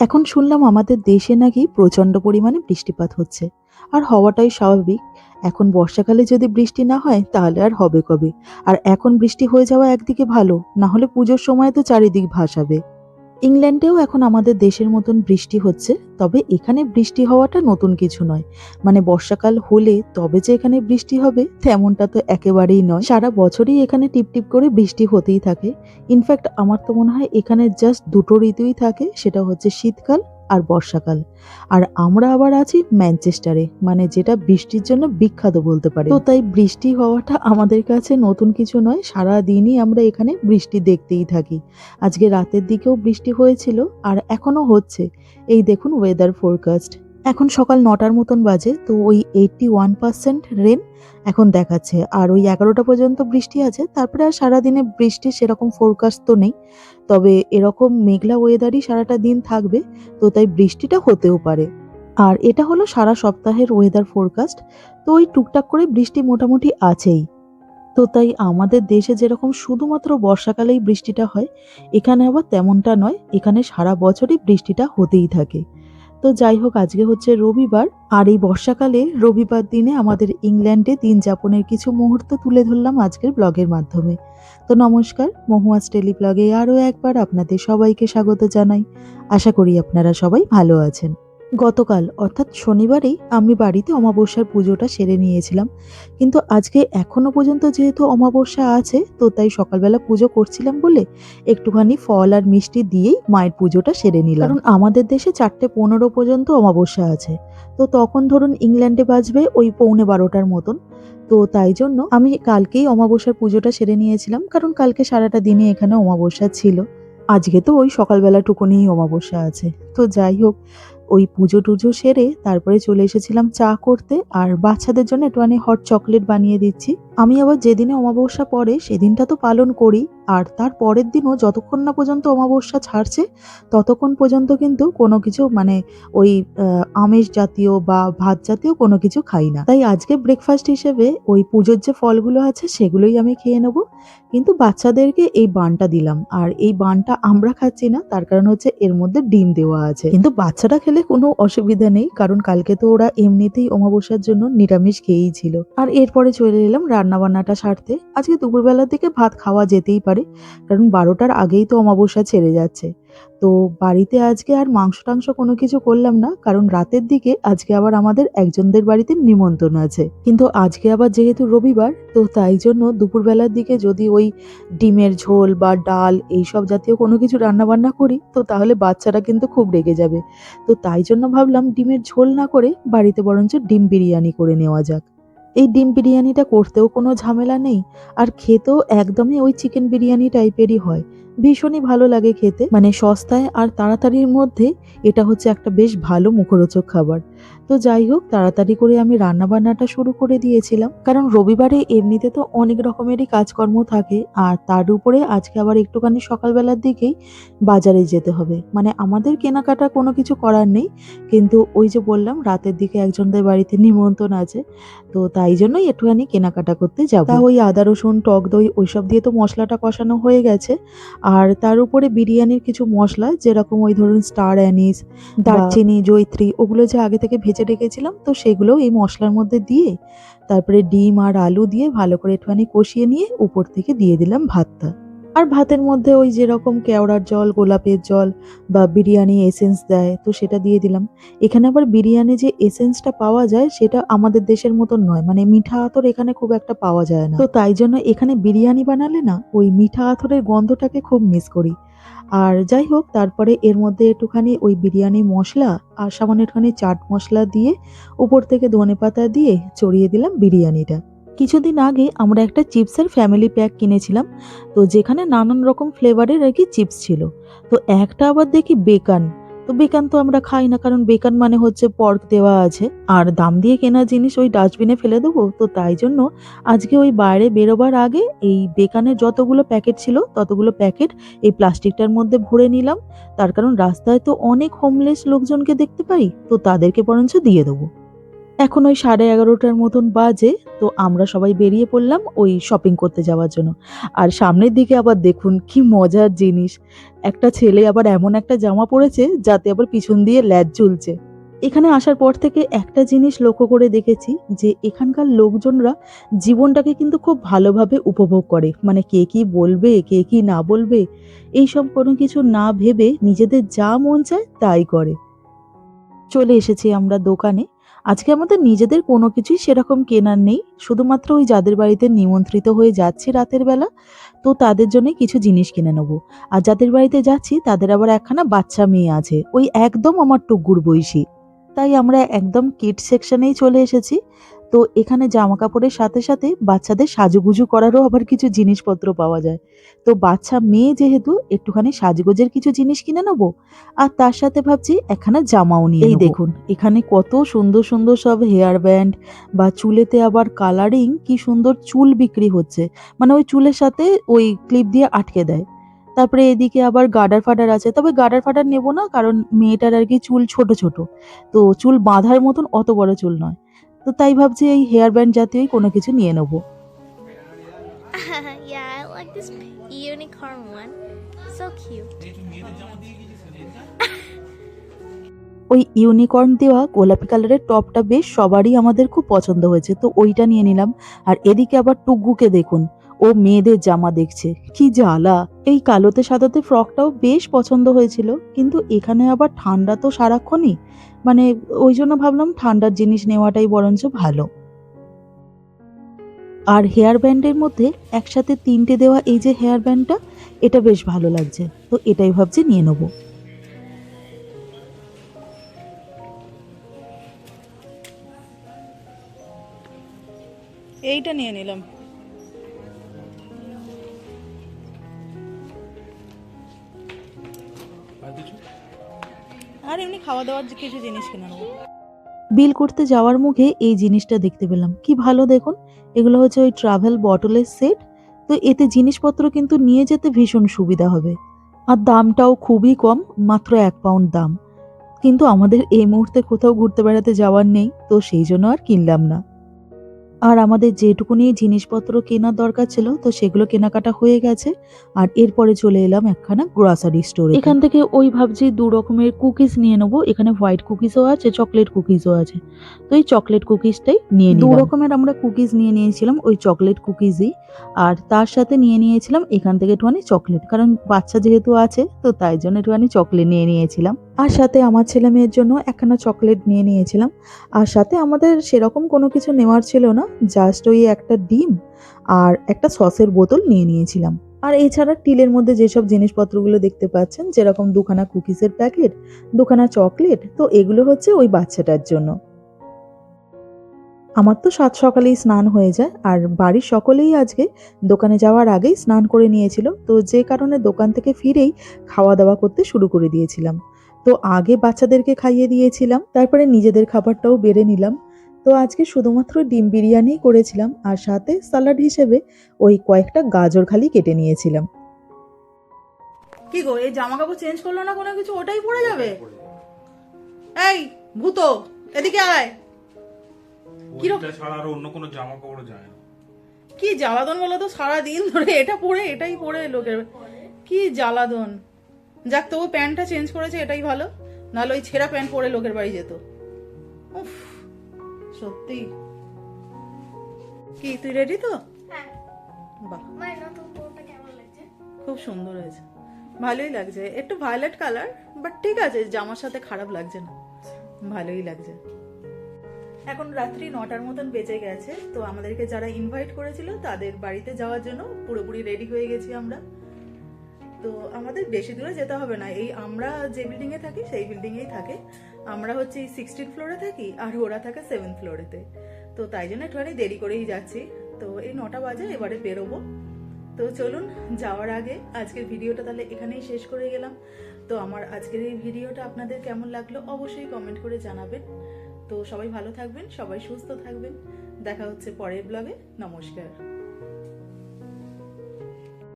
এখন শুনলাম আমাদের দেশে নাকি প্রচণ্ড পরিমাণে বৃষ্টিপাত হচ্ছে। আর হওয়াটাই স্বাভাবিক। এখন বর্ষাকালে যদি বৃষ্টি না হয়, তাহলে আর হবে কবে? আর এখন বৃষ্টি হয়ে যাওয়া একদিকে ভালো, না হলে পুজোর সময় তো চারিদিক ভাসাবে। ইংল্যান্ডেও এখন আমাদের দেশের মতন বৃষ্টি হচ্ছে, তবে এখানে বৃষ্টি হওয়াটা নতুন কিছু নয়। মানে বর্ষাকাল হলে তবে যে এখানে বৃষ্টি হবে, তেমনটা তো একেবারেই নয়। সারা বছরই এখানে টিপটিপ করে বৃষ্টি হতেই থাকে। ইনফ্যাক্ট আমার তো মনে হয় এখানে জাস্ট দুটো ঋতুই থাকে, সেটা হচ্ছে শীতকাল আর বর্ষাকাল। আর আমরা আবার আছি ম্যানচেস্টারে মানে যেটা বৃষ্টির জন্য বিখ্যাত বলতে পারি তো তাই বৃষ্টি হওয়াটা আমাদের কাছে নতুন কিছু নয় সারা দিনই আমরা এখানে বৃষ্টি দেখতেই থাকি। আজকে রাতের দিকেও বৃষ্টি হয়েছিল আর এখনও হচ্ছে। এই দেখুন ওয়েদার ফোরকাস্ট এখন সকাল নটার মতন বাজে, তো ওই এইটটি ওয়ান পার্সেন্ট রেন এখন দেখাচ্ছে। আর ওই এগারোটা পর্যন্ত বৃষ্টি আছে, তারপরে আর সারাদিনে বৃষ্টির সেরকম ফোরকাস্ট তো নেই। তবে এরকম মেঘলা ওয়েদারই সারাটা দিন থাকবে, তো তাই বৃষ্টিটা হতেও পারে। আর এটা হলো সারা সপ্তাহের ওয়েদার ফোরকাস্ট তো ওই টুকটাক করে বৃষ্টি মোটামুটি আছেই। তো তাই আমাদের দেশে যেরকম শুধুমাত্র বর্ষাকালেই বৃষ্টিটা হয়, এখানে আবার তেমনটা নয়, এখানে সারা বছরই বৃষ্টিটা হতেই থাকে। তো যাই হোক, আজকে হচ্ছে রবিবার, আর এই বর্ষাকালে রবিবার দিনে আমাদের ইংল্যান্ডে দিন যাপনের কিছু মুহূর্ত তুলে ধরলাম আজকের ব্লগের মাধ্যমে। তো নমস্কার মহুয়াজ টেলি ব্লগে আরও একবার আপনাদের সবাইকে স্বাগত জানাই। আশা করি আপনারা সবাই ভালো আছেন। গতকাল অর্থাৎ শনিবারেই আমি বাড়িতে অমাবস্যার পুজোটা সেরে নিয়েছিলাম। কিন্তু আজকে এখনও পর্যন্ত যেহেতু অমাবস্যা আছে তো তাই সকালবেলা পুজো করছিলাম বলে একটুখানি ফল আর মিষ্টি দিয়েই মায়ের পুজোটা সেরে নিলাম। কারণ আমাদের দেশে চারটে পনেরো পর্যন্ত অমাবস্যা আছে। তো তখন ধরুন ইংল্যান্ডে বাজবে ওই পৌনে বারোটার মতন। তো তাই জন্য আমি কালকেই অমাবস্যার পুজোটা সেরে নিয়েছিলাম কারণ কালকে সারাটা দিনে এখানে অমাবস্যা ছিল। আজকে তো ওই সকালবেলা টুকুনিই অমাবস্যা আছে। তো যাই হোক ওই পুজো টুজো সেরে তারপরে চলে এসেছিলাম চা করতে আর বাচ্চাদের জন্য একটুখানি হট চকলেট বানিয়ে দিচ্ছি। আমি আবার যেদিনে অমাবস্যা পড়ে সেদিনটা তো পালন করি, আর তার পরের দিনও যতক্ষণ না পর্যন্ত অমাবস্যা ছাড়ছে, ততক্ষণ পর্যন্ত কিন্তু কোনো কিছু মানে ওই আমিষ জাতীয় বা ভাত জাতীয় কোনো কিছু খাই না। তাই আজকে ব্রেকফাস্ট হিসেবে ওই পুজোর যে ফলগুলো আছে সেগুলোই আমি খেয়ে নেব। কিন্তু বাচ্চাদেরকে এই বানটা দিলাম, আর এই বানটা আমরা খাচ্ছি না, তার কারণ হচ্ছে এর মধ্যে ডিম দেওয়া আছে। কিন্তু বাচ্চাটা খেলে কোনো অসুবিধা নেই, কারণ কালকে তো ওরা এমনিতেই অমাবস্যার জন্য নিরামিষ খেয়েই ছিল। আর এরপরে চলে এলাম রান্না বান্নাটা সারতে আজকে দুপুরবেলার দিকে ভাত খাওয়া যেতেই পারে, কারণ বারোটার আগেই তো অমাবস্যা ছেড়ে যাচ্ছে। তো বাড়িতে আজকে আর মাংস টাংস কোনো কিছু করলাম না, কারণ রাতের দিকে আজকে আবার আমাদের একজনদের বাড়িতে নিমন্ত্রণ আছে। কিন্তু আজকে আবার যেহেতু রবিবার, তো তাই জন্য দুপুরবেলার দিকে যদি ওই ডিমের ঝোল বা ডাল এইসব জাতীয় কোনো কিছু রান্না বান্না করি, তো তাহলে বাচ্চারা কিন্তু খুব রেগে যাবে। তো তাই জন্য ভাবলাম ডিমের ঝোল না করে বাড়িতে বরঞ্চ ডিম বিরিয়ানি করে নেওয়া যাক। এই ডিম বিরিয়ানিটা করতেও কোনো ঝামেলা নেই। আর খেতেও একদমই ওই চিকেন বিরিয়ানি টাইপেরই হয়। ভীষণই ভালো লাগে খেতে। মানে সস্তায় আর তাড়াতাড়ির মধ্যে এটা হচ্ছে একটা বেশ ভালো মুখরোচক খাবার। তো যাই হোক তাড়াতাড়ি করে আমি রান্না বান্নাটা শুরু করে দিয়েছিলাম। কারণ রবিবারে এমনিতে তো অনেক রকমেরই কাজকর্ম থাকে আর তার উপরে আজকে আবার একটুখানি সকালবেলার দিকেই বাজারে যেতে হবে। মানে আমাদের কেনাকাটা কোনো কিছু করার নেই কিন্তু ওই যে বললাম রাতের দিকে একজনদের বাড়িতে নিমন্ত্রণ আছে তো তাই জন্যই একটুখানি কেনাকাটা করতে যাব। তা ওই আদা রসুন টক দই ওইসব দিয়ে তো মশলাটা কষানো হয়ে গেছে আর তার উপরে বিরিয়ানির কিছু মশলা যেরকম ওই ধরুন স্টার অ্যানিস দারচিনি জৈত্রী ওগুলো যে আগে থেকে ভেজে রেখেছিলাম, তো সেগুলো এই মশলার মধ্যে দিয়ে, তারপরে ডিম আর আলু দিয়ে ভালো করে একটুখানি কষিয়ে নিয়ে উপর থেকে দিয়ে দিলাম ভাতটা। আর ভাতের মধ্যে ওই যেরকম কেওড়ার জল, গোলাপের জল বা বিরিয়ানি এসেন্স দেয়, তো সেটা দিয়ে দিলাম। এখানে আবার বিরিয়ানি যে এসেন্সটা পাওয়া যায়, সেটা আমাদের দেশের মতন নয় মানে মিঠা আতর এখানে খুব একটা পাওয়া যায় না। তো তাই জন্য এখানে বিরিয়ানি বানালে না, ওই মিঠা আতরের গন্ধটাকে খুব মিস করি। আর যাই হোক, তারপরে এর মধ্যে একটুখানি ওই বিরিয়ানি মশলা আর সামান্য একটুখানি চাট মশলা দিয়ে উপর থেকে ধনে পাতা দিয়ে চড়িয়ে দিলাম বিরিয়ানিটা। কিছুদিন আগে আমরা একটা চিপসের ফ্যামিলি প্যাক কিনেছিলাম, তো যেখানে নানান রকম ফ্লেভারের আর কি চিপস ছিল। তো একটা আবার দেখি বেকান তো বেকান তো আমরা খাই না, কারণ বেকান মানে হচ্ছে পর্ক দেওয়া আছে। আর দাম দিয়ে কেনা জিনিস ওই ডাস্টবিনে ফেলে দেবো। তো তাই জন্য আজকে ওই বাইরে বেরোবার আগে এই বেকানের যতগুলো প্যাকেট ছিল, ততগুলো প্যাকেট এই প্লাস্টিকটার মধ্যে ভরে নিলাম। তার কারণ রাস্তায় তো অনেক হোমলেস লোকজনকে দেখতে পাই, তো তাদেরকে বরঞ্চ দিয়ে দেবো। এখন ওই সাড়ে এগারোটার মতন বাজে, তো আমরা সবাই বেরিয়ে পড়লাম ওই শপিং করতে যাওয়ার জন্য। আর সামনের দিকে আবার দেখুন কি মজার জিনিস। একটা ছেলে আবার এমন একটা জামা পরেছে যাতে আবার পিছন দিয়ে ল্যাজ ঝুলছে। এখানে আসার পর থেকে একটা জিনিস লক্ষ্য করে দেখেছি যে এখানকার লোকজনরা জীবনটাকে কিন্তু খুব ভালোভাবে উপভোগ করে। মানে কে কি বলবে, কে কি না বলবে, এইসব কোনো কিছু না ভেবে নিজেদের যা মন চায় তাই করে। চলে এসেছি আমরা দোকানে। আজকে আমাদের নিজেদের কোনো কিছুই সেরকম কেনার নেই, শুধুমাত্র ওই যাদের বাড়িতে নিমন্ত্রিত হয়ে যাচ্ছি রাতের বেলা, তো তাদের জন্য কিছু জিনিস কিনে নেব। আর যাদের বাড়িতে যাচ্ছি, তাদের আবার একখানা বাচ্চা মেয়ে আছে, ওই একদম আমার টুকুর বয়সী। তাই আমরা একদম কিট সেকশনেই চলে এসেছি। তো এখানে জামা কাপড়ের সাথে সাথে বাচ্চাদের সাজুগুজু করারও আবার কিছু জিনিসপত্র পাওয়া যায়। তো বাচ্চা মেয়ে যেহেতু একটুখানি সাজগোজের কিছু জিনিস কিনে নেব আর তার সাথে ভাবছি একখানা জামাও নিয়ে এই দেখুন এখানে কত সুন্দর সুন্দর সব হেয়ার ব্যান্ড বা চুলেতে আবার কালারিং কি সুন্দর চুল বিক্রি হচ্ছে। মানে ওই চুলের সাথে ওই ক্লিপ দিয়ে আটকে দেয়। তারপরে এদিকে আবার গার্ডার ফাডার আছে তবে গার্ডার ফাডার নেব না কারণ মেয়েটার আর কি চুল ছোট ছোট। তো চুল বাঁধার মতন অত বড় চুল নয়। তো তাই ভাবছি এই হেয়ার ব্যান্ড জাতীয়ই কোনো কিছু নিয়ে নেব. ওই ইউনিকর্ন দেওয়া গোলাপি কালারের টপটা বেশ সবারই আমাদের খুব পছন্দ হয়েছে তো ওইটা নিয়ে নিলাম। আর এদিকে আবার টুগ্গুকে দেখুন। ও মেয়েদের জামা দেখছে। কি জ্বালা। এই কালোতে সাদাতে ফ্রকটাও বেশ পছন্দ হয়েছিল, কিন্তু এখানে আবার ঠান্ডা তো সারাক্ষণই। মানে ওই জন্য ভাবলাম ঠান্ডার জিনিস নেওয়াটাই বরঞ্চ ভালো। আর হেয়ার ব্যান্ডের মধ্যে একসাথে তিনটে দেওয়া এই যে হেয়ার ব্যান্ডটা, এটা বেশ ভালো লাগছে। তো এটাই ভাবছি নিয়ে নেব। এইটা নিয়ে নিলাম। আর এমনি খাওয়া দাওয়ার কিছু জিনিস কিনে বিল করতে যাওয়ার মুখে এই জিনিসটা দেখতে পেলাম। কি ভালো দেখুন, এগুলো হচ্ছে ওই ট্রাভেল বটলের সেট তো এতে জিনিসপত্র কিন্তু নিয়ে যেতে ভীষণ সুবিধা হবে। আর দামটাও খুবই কম, মাত্র এক পাউন্ড দাম। কিন্তু আমাদের এই মুহূর্তে কোথাও ঘুরতে বেড়াতে যাওয়ার নেই, তো সেই জন্য আর কিনলাম না। আর আমাদের যেটুকুনি জিনিসপত্র কেনার দরকার ছিল তো সেগুলো কেনাকাটা হয়ে গেছে। আর এরপরে চলে এলাম একখানা গ্রসারি স্টোরে এখান থেকে ওই ভাবছি দু রকমের কুকিজ নিয়ে নেব। এখানে হোয়াইট কুকিজও আছে চকলেট কুকিজও আছে। তো এই চকলেট কুকিজটাই নিয়ে দু রকমের আমরা কুকিজ নিয়ে নিয়েছিলাম ওই চকলেট কুকিজই আর তার সাথে নিয়ে নিয়েছিলাম এখান থেকে একটুখানি চকলেট কারণ বাচ্চা যেহেতু আছে তো তাই জন্য একটুখানি চকলেট নিয়ে নিয়েছিলাম। আর সাথে আমার ছেলে মেয়ের জন্য একখানা চকলেট নিয়ে নিয়েছিলাম। আর সাথে আমাদের সেরকম কোনো কিছু নেওয়ার ছিল না জাস্ট ওই একটা ডিম আর একটা সসের বোতল নিয়ে নিয়েছিলাম। আর এছাড়া টিলের মধ্যে যেসব জিনিসপত্রগুলো দেখতে পাচ্ছেন, যেরকম দুখানা কুকিজের প্যাকেট, দুখানা চকলেট, তো এগুলো হচ্ছে ওই বাচ্চাটার জন্য। আমার তো সাত সকালেই স্নান হয়ে যায় আর বাড়ির সকলেই আজকে দোকানে যাওয়ার আগেই স্নান করে নিয়েছিল। তো যে কারণে দোকান থেকে ফিরেই খাওয়া দাওয়া করতে শুরু করে দিয়েছিলাম। তো আগে বাচ্চাদেরকে খাইয়ে দিয়েছিলাম তারপরে নিজেদের খাবারটাও বেড়ে নিলাম। তো আজকে শুধুমাত্র ডিম বিরিয়ানি করেছিলাম আর সাথে স্যালাড হিসেবে ওই কয়েকটা গাজর খালি কেটে নিয়েছিলাম। কি গো এই জামা কাপড় চেঞ্জ করল না কোনো কিছু? ওটাই পরে যাবে? এই ভূত এদিকে আয়। কিরকম- ছাড়া আর অন্য কোনো জামা কাপড় যায় না। কি জ্বালাদন বলো তো সারাদিন ধরে এটা পরে এটাই পরে লোকের। কি জ্বালাদন যাক তবু প্যান্টটা চেঞ্জ করেছে এটাই ভালো। নাহলে ওই ছেঁড়া প্যান্ট পরে লোকের বাড়ি যেত। উফ সত্যি। কি তুই রেডি তো? হ্যাঁ। বাহ। খুব সুন্দর হয়েছে। ভালোই লাগছে। একটু ভায়োলেট কালার বাট ঠিক আছে জামার সাথে খারাপ লাগছে না। ভালোই লাগছে। এখন রাত্রি নটার মতন বেজে গেছে তো আমাদেরকে যারা ইনভাইট করেছিল তাদের বাড়িতে যাওয়ার জন্য পুরোপুরি রেডি হয়ে গেছি আমরা। তো আমাদের বেশি দূরে যেতে হবে না। এই আমরা যে বিল্ডিং এ থাকি, সেই বিল্ডিং এই থাকে। আমরা হচ্ছে এই সিক্সটিন ফ্লোরে থাকি আর ওরা থাকে সেভেন ফ্লোরেতে তো তাই জন্য একটুখানি দেরি করেই যাচ্ছি। তো এই নটা বাজে, এবারে বেরোবো। তো চলুন, যাওয়ার আগে আজকের ভিডিওটা তাহলে এখানেই শেষ করে গেলাম। তো আমার আজকের এই ভিডিওটা আপনাদের কেমন লাগল অবশ্যই কমেন্ট করে জানাবেন। তো সবাই ভালো থাকবেন, সবাই সুস্থ থাকবেন। দেখা হচ্ছে পরের ব্লগে নমস্কার।